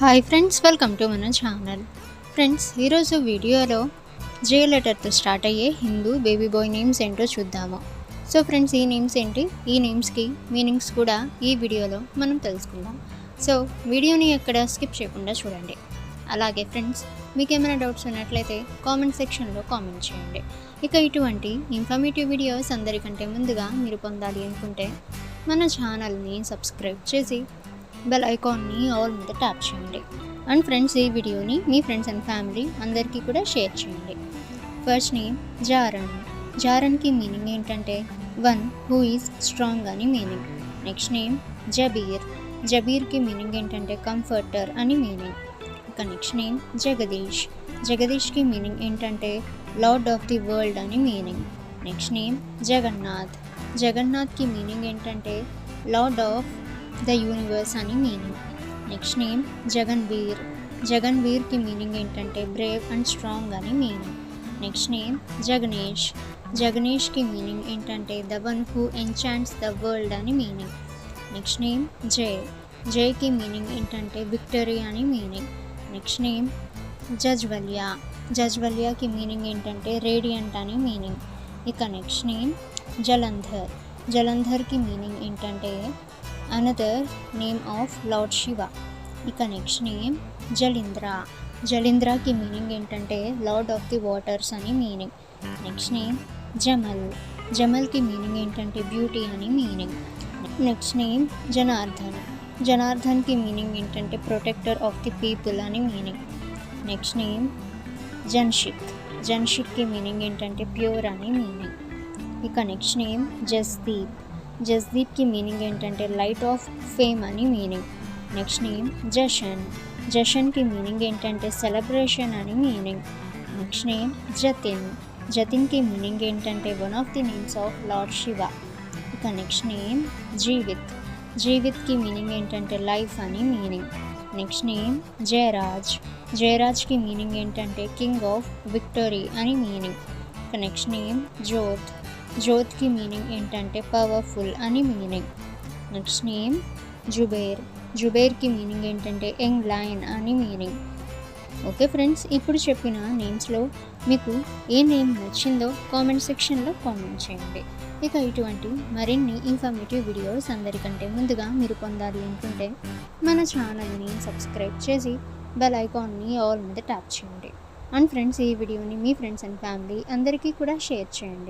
Hi friends welcome to మన channel friends ఈరోజు వీడియోలో జే లెటర్తో స్టార్ట్ అయ్యే హిందూ బేబీ బాయ్ నేమ్స్ ఏంటో చూద్దాము. సో ఫ్రెండ్స్ ఈ నేమ్స్ ఏంటి? ఈ నేమ్స్కి మీనింగ్స్ కూడా ఈ వీడియోలో మనం తెలుసుకుందాం. సో వీడియోని ఎక్కడ స్కిప్ చేయకుండా చూడండి. అలాగే ఫ్రెండ్స్ మీకు ఏమైనా డౌట్స్ ఉన్నట్లయితే కామెంట్ సెక్షన్లో కామెంట్ చేయండి. ఇక ఇటువంటి ఇన్ఫర్మేటివ్ వీడియోస్ అందరికంటే ముందుగా మీరు పొందాలి అనుకుంటే మన ఛానల్ని సబ్స్క్రైబ్ చేసి బెల్ ఐకాన్ని ఆల్ మీద ట్యాప్ చేయండి. అండ్ ఫ్రెండ్స్ ఈ వీడియోని మీ ఫ్రెండ్స్ అండ్ ఫ్యామిలీ అందరికీ కూడా షేర్ చేయండి. ఫస్ట్ నేమ్ జారన్ జారన్కి మీనింగ్ ఏంటంటే వన్ హూ ఈజ్ స్ట్రాంగ్ అని మీనింగ్ నెక్స్ట్ నేమ్ జబీర్ జబీర్కి మీనింగ్ ఏంటంటే కంఫర్టర్ అని మీనింగ్ ఇక నెక్స్ట్ నేమ్ జగదీష్ జగదీష్కి మీనింగ్ ఏంటంటే లార్డ్ ఆఫ్ ది వరల్డ్ అని మీనింగ్ నెక్స్ట్ నేమ్ జగన్నాథ్ జగన్నాథ్కి మీనింగ్ ఏంటంటే లార్డ్ ఆఫ్ ద యూనివర్స్ అని meaning next name Jagan Veer Jagan వీర్కి meaning ఏంటంటే బ్రేవ్ అండ్ స్ట్రాంగ్ అని మీనింగ్ నెక్స్ట్ నేమ్ జగనేష్. జగనేష్కి మీనింగ్ ఏంటంటే the one who enchants the world అని meaning next name Jay జయ్కి meaning ఏంటంటే విక్టరీ అని మీనింగ్ నెక్స్ట్ నేమ్ జజ్వల్యా. జజ్వల్యాకి మీనింగ్ ఏంటంటే రేడియంట్ అని మీనింగ్ ఇక నెక్స్ట్ నేమ్ జలంధర్. జలంధర్కి మీనింగ్ ఏంటంటే another name of lord Shiva ఇక నెక్స్ట్ నేమ్ జలింద్ర జలింద్రకి మీనింగ్ ఏంటంటే లార్డ్ ఆఫ్ ది వాటర్స్ అని మీనింగ్ నెక్స్ట్ నేమ్ జమల్ జమల్కి మీనింగ్ ఏంటంటే బ్యూటీ అని మీనింగ్ నెక్స్ట్ నేమ్ జనార్దన్ జనార్దన్కి మీనింగ్ ఏంటంటే ప్రొటెక్టర్ ఆఫ్ ది పీపుల్ అని మీనింగ్ నెక్స్ట్ నేమ్ జన్షిక్ జన్షిక్కి మీనింగ్ ఏంటంటే ప్యూర్ అని మీనింగ్ ఇక నెక్స్ట్ నేమ్ జస్దీప్ జస్దీప్కి మీనింగ్ ఏంటంటే లైట్ ఆఫ్ ఫేమ్ అని meaning. Next name Jashan. జషన్కి meaning ఏంటంటే సెలబ్రేషన్ అని meaning. Next name Jatin. జతిన్కి meaning ఏంటంటే one of the names of lord Shiva. ఇక నెక్స్ట్ నేమ్ జీవిత్. జీవిత్కి మీనింగ్ ఏంటంటే లైఫ్ అని meaning. Next name Jayaraj. జయరాజ్కి meaning ఏంటంటే కింగ్ ఆఫ్ విక్టరీ అని మీనింగ్. ఇక నెక్స్ట్ నేమ్ జ్యోత్. జ్యోత్కి మీనింగ్ ఏంటంటే పవర్ఫుల్ అని మీనింగ్ నెక్స్ట్ నేమ్ జుబేర్ జుబేర్కి మీనింగ్ ఏంటంటే యంగ్ లైన్ అని మీనింగ్ ఓకే ఫ్రెండ్స్ ఇప్పుడు చెప్పిన నేమ్స్లో మీకు ఏ నేమ్ నచ్చిందో కామెంట్ సెక్షన్లో కామెంట్ చేయండి. ఇక ఇటువంటి మరిన్ని ఇన్ఫర్మేటివ్ వీడియోస్ అందరికంటే ముందుగా మీరు పొందాలి అనుకుంటే మన ఛానల్ని సబ్స్క్రైబ్ చేసి బెల్ ఐకాన్ని ఆల్ మీద ట్యాప్ చేయండి. అండ్ ఫ్రెండ్స్ ఈ వీడియోని మీ ఫ్రెండ్స్ అండ్ ఫ్యామిలీ అందరికీ కూడా షేర్ చేయండి.